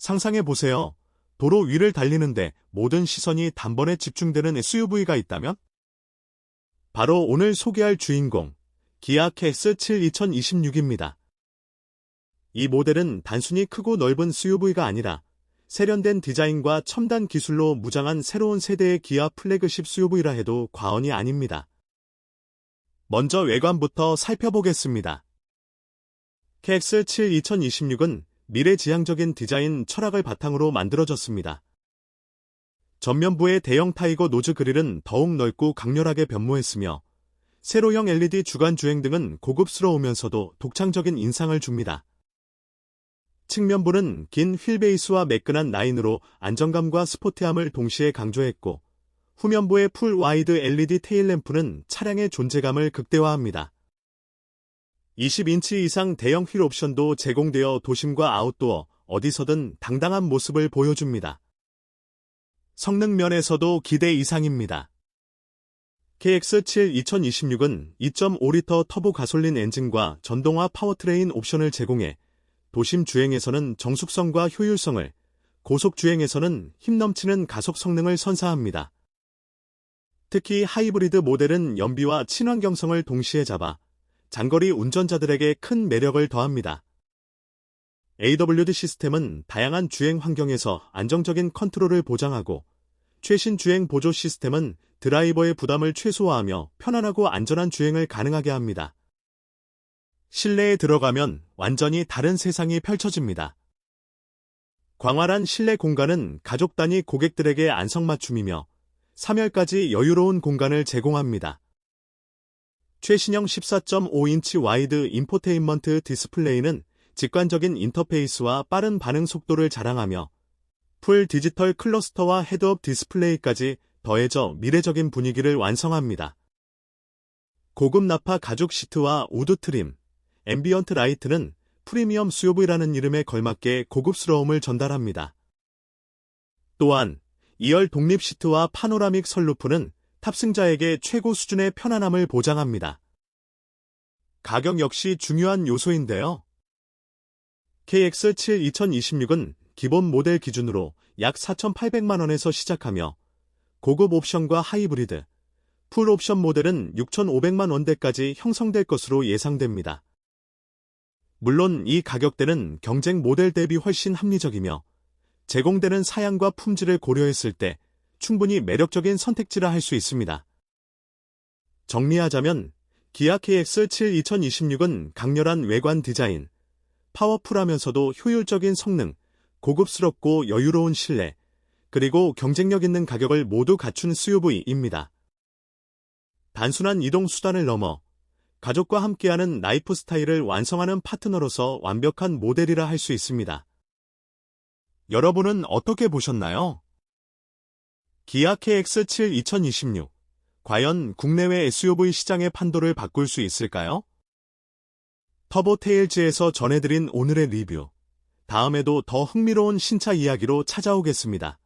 상상해 보세요. 도로 위를 달리는데 모든 시선이 단번에 집중되는 SUV가 있다면? 바로 오늘 소개할 주인공, 기아 KX7 2026입니다. 이 모델은 단순히 크고 넓은 SUV가 아니라 세련된 디자인과 첨단 기술로 무장한 새로운 세대의 기아 플래그십 SUV라 해도 과언이 아닙니다. 먼저 외관부터 살펴보겠습니다. KX7 2026은 미래지향적인 디자인 철학을 바탕으로 만들어졌습니다. 전면부의 대형 타이거 노즈 그릴은 더욱 넓고 강렬하게 변모했으며 세로형 LED 주간 주행 등은 고급스러우면서도 독창적인 인상을 줍니다. 측면부는 긴 휠베이스와 매끈한 라인으로 안정감과 스포티함을 동시에 강조했고 후면부의 풀 와이드 LED 테일램프는 차량의 존재감을 극대화합니다. 20인치 이상 대형 휠 옵션도 제공되어 도심과 아웃도어 어디서든 당당한 모습을 보여줍니다. 성능 면에서도 기대 이상입니다. KX7 2026은 2.5리터 터보 가솔린 엔진과 전동화 파워트레인 옵션을 제공해 도심 주행에서는 정숙성과 효율성을, 고속 주행에서는 힘 넘치는 가속 성능을 선사합니다. 특히 하이브리드 모델은 연비와 친환경성을 동시에 잡아 장거리 운전자들에게 큰 매력을 더합니다. AWD 시스템은 다양한 주행 환경에서 안정적인 컨트롤을 보장하고 최신 주행 보조 시스템은 드라이버의 부담을 최소화하며 편안하고 안전한 주행을 가능하게 합니다. 실내에 들어가면 완전히 다른 세상이 펼쳐집니다. 광활한 실내 공간은 가족 단위 고객들에게 안성맞춤이며 3열까지 여유로운 공간을 제공합니다. 최신형 14.5인치 와이드 인포테인먼트 디스플레이는 직관적인 인터페이스와 빠른 반응 속도를 자랑하며 풀 디지털 클러스터와 헤드업 디스플레이까지 더해져 미래적인 분위기를 완성합니다. 고급 나파 가죽 시트와 우드 트림, 앰비언트 라이트는 프리미엄 SUV라는 이름에 걸맞게 고급스러움을 전달합니다. 또한 2열 독립 시트와 파노라믹 설루프는 탑승자에게 최고 수준의 편안함을 보장합니다. 가격 역시 중요한 요소인데요. KX7 2026은 기본 모델 기준으로 약 4,800만원에서 시작하며 고급 옵션과 하이브리드, 풀 옵션 모델은 6,500만 원대까지 형성될 것으로 예상됩니다. 물론 이 가격대는 경쟁 모델 대비 훨씬 합리적이며 제공되는 사양과 품질을 고려했을 때 충분히 매력적인 선택지라 할 수 있습니다. 정리하자면 기아 KX7 2026은 강렬한 외관 디자인, 파워풀하면서도 효율적인 성능, 고급스럽고 여유로운 실내, 그리고 경쟁력 있는 가격을 모두 갖춘 SUV입니다. 단순한 이동 수단을 넘어 가족과 함께하는 라이프 스타일을 완성하는 파트너로서 완벽한 모델이라 할 수 있습니다. 여러분은 어떻게 보셨나요? 기아 KX7 2026 과연 국내외 SUV 시장의 판도를 바꿀 수 있을까요? 터보 테일즈에서 전해드린 오늘의 리뷰. 다음에도 더 흥미로운 신차 이야기로 찾아오겠습니다.